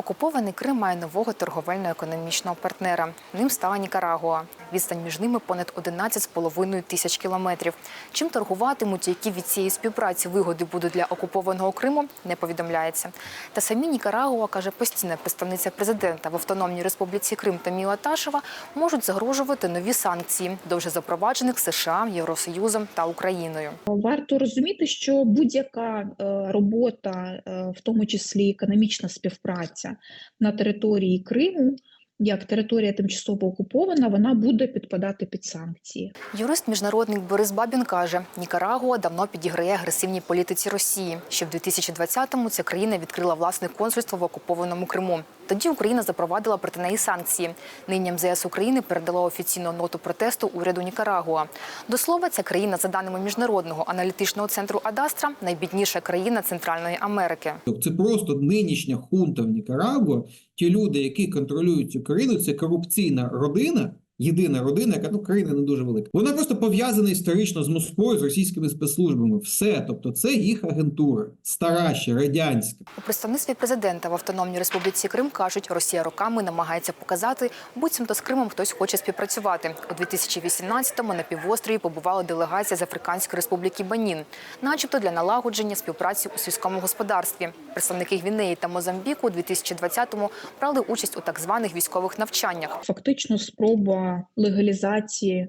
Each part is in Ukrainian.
Окупований Крим має нового торговельно-економічного партнера. Ним стала Нікарагуа. Відстань між ними понад 11,5 тисяч кілометрів. Чим торгуватимуть, які від цієї співпраці вигоди будуть для окупованого Криму, не повідомляється. Та самі Нікарагуа, каже постійна представниця президента в Автономній Республіці Крим Таміла Ташева, можуть загрожувати нові санкції до вже запроваджених США, Євросоюзом та Україною. Варто розуміти, що будь-яка е, робота, е, в тому числі економічна співпраця на території Криму, як територія тимчасово окупована, вона буде підпадати під санкції. Юрист-міжнародник Борис Бабін каже, Нікарагуа давно підіграє агресивній політиці Росії. Ще в 2020-му ця країна відкрила власне консульство в окупованому Криму. Тоді Україна запровадила проти неї санкції. Нині МЗС України передала офіційну ноту протесту уряду Нікарагуа. До слова, ця країна, за даними міжнародного аналітичного центру Адастра, найбідніша країна Центральної Америки. Тобто це просто нинішня хунта в Нікарагуа. Ті люди, які контролюють цю країну, це корупційна родина, єдина родина, яка ну країна не дуже велика. Вона просто пов'язана історично з Москвою, з російськими спецслужбами. Все, тобто, це їх агентура, стара ще радянська. У представництві президента в Автономній Республіці Крим кажуть, Росія роками намагається показати, буцімто з Кримом хтось хоче співпрацювати. У 2018-му на півострові побувала делегація з Африканської республіки Банін, начебто для налагодження співпраці у сільському господарстві. Представники Гвінеї та Мозамбіку у 2020-му брали участь у так званих військових навчаннях. Фактично, спроба легалізації,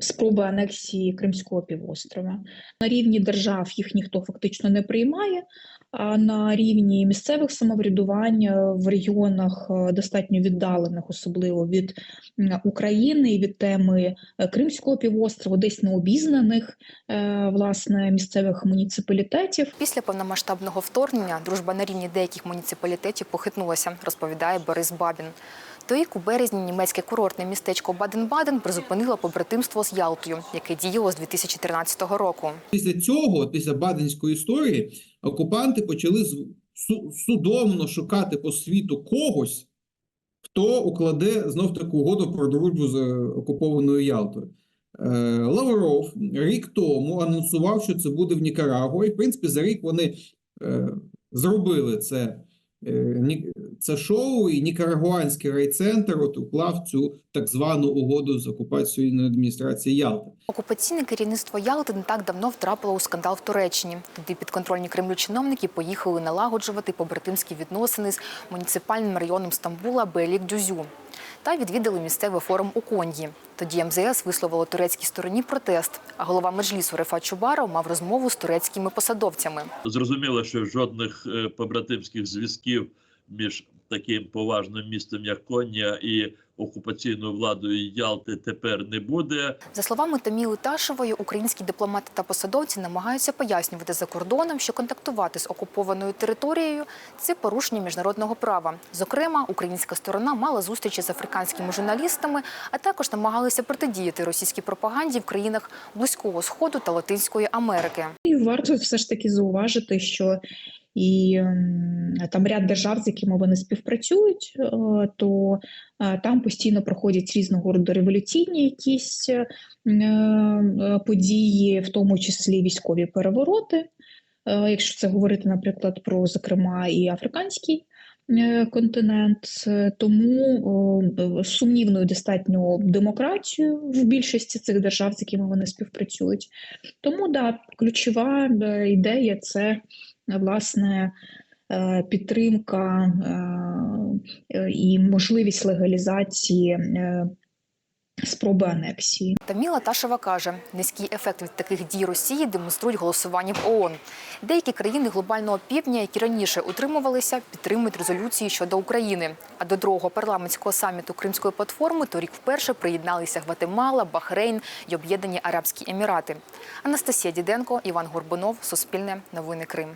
спроби анексії Кримського півострова. На рівні держав їх ніхто фактично не приймає. А на рівні місцевих самоврядувань е, в регіонах е, достатньо віддалених, особливо від України і від теми е, Кримського півострову, десь необізнаних е, власне місцевих муніципалітетів. Після повномасштабного вторгнення дружба на рівні деяких муніципалітетів похитнулася, розповідає Борис Бабін. Торік у березні німецьке курортне містечко Баден-Баден призупинило побратимство з Ялтою, яке діяло з 2013 року. Після цього, після Баденської історії, окупанти почали судомно шукати по світу когось, хто укладе знов таку угоду про дружбу з е, окупованою Ялтою. Е, Лавров рік тому анонсував, що це буде в Нікарагуа, і в принципі за рік вони е, зробили це. Це шоу і Нікарагуанський райцентр от уклав цю так звану угоду з окупацією адміністрації Ялти. Окупаційне керівництво Ялти не так давно втрапило у скандал в Туреччині. Туди підконтрольні Кремлю чиновники поїхали налагоджувати побратимські відносини з муніципальним районом Стамбула Белік-Дюзю та відвідали місцевий форум у Конді. Тоді МЗС висловило турецькій стороні протест, а голова меджлісу Рефат Чубаров мав розмову з турецькими посадовцями. Зрозуміло, що жодних е, побратимських зв'язків між таким поважним містом, як Конія, і окупаційною владою Ялти тепер не буде. За словами Таміли Ташевої, українські дипломати та посадовці намагаються пояснювати за кордоном, що контактувати з окупованою територією це порушення міжнародного права. Зокрема, українська сторона мала зустрічі з африканськими журналістами, а також намагалися протидіяти російській пропаганді в країнах Близького Сходу та Латинської Америки. І варто все ж таки зауважити, що і там ряд держав, з якими вони співпрацюють, е, то е, там постійно проходять різного роду революційні якісь е, події, в тому числі військові перевороти. Якщо це говорити, наприклад, про зокрема і африканський континент, тому сумнівною достатньо демократію в більшості цих держав, з якими вони співпрацюють. Тому да, ключова ідея це власне е, підтримка е, і можливість легалізації е, спроби анексії. Таміла Ташева каже, низький ефект від таких дій Росії демонструють голосування в ООН. Деякі країни глобального півдня, які раніше утримувалися, підтримують резолюції щодо України. А до другого парламентського саміту Кримської платформи торік вперше приєдналися Гватемала, Бахрейн і Об'єднані Арабські Емірати. Анастасія Діденко, Іван Горбунов, Суспільне, Новини Крим.